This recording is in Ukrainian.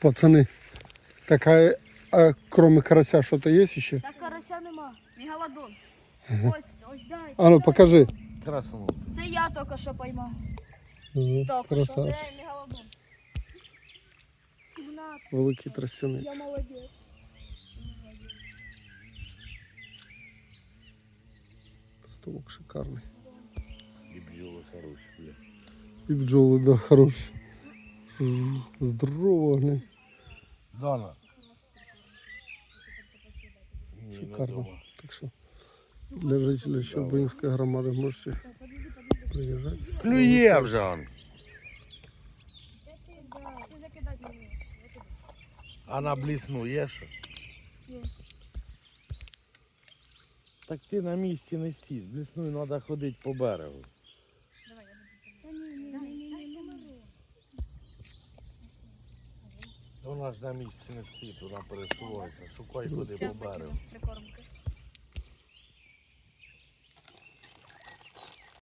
Пацани, така, а кроме карася, що-то є ще? Так карася нема. Мегалодон. Ось, ось дай. А ну покажи. Красно. Це я тільки що поймав. Ага, Тільки що. Це мегалодон. Великий тростянець. я молодець. Столок шикарний. І бджоли хороші, бля. І бджоли, да, хороші. Здорово, глянь. Дана. Шикарно. Так що для жителей Щербинської громади можете приїжджати. Клює вже он. А на блісну є що? Так ти на місці не стій, з блісною треба ходити по берегу. Давай, я буду. Вона ж на місці не стоїть, вона пересувається. Шукай ходи по берегу. прикормки.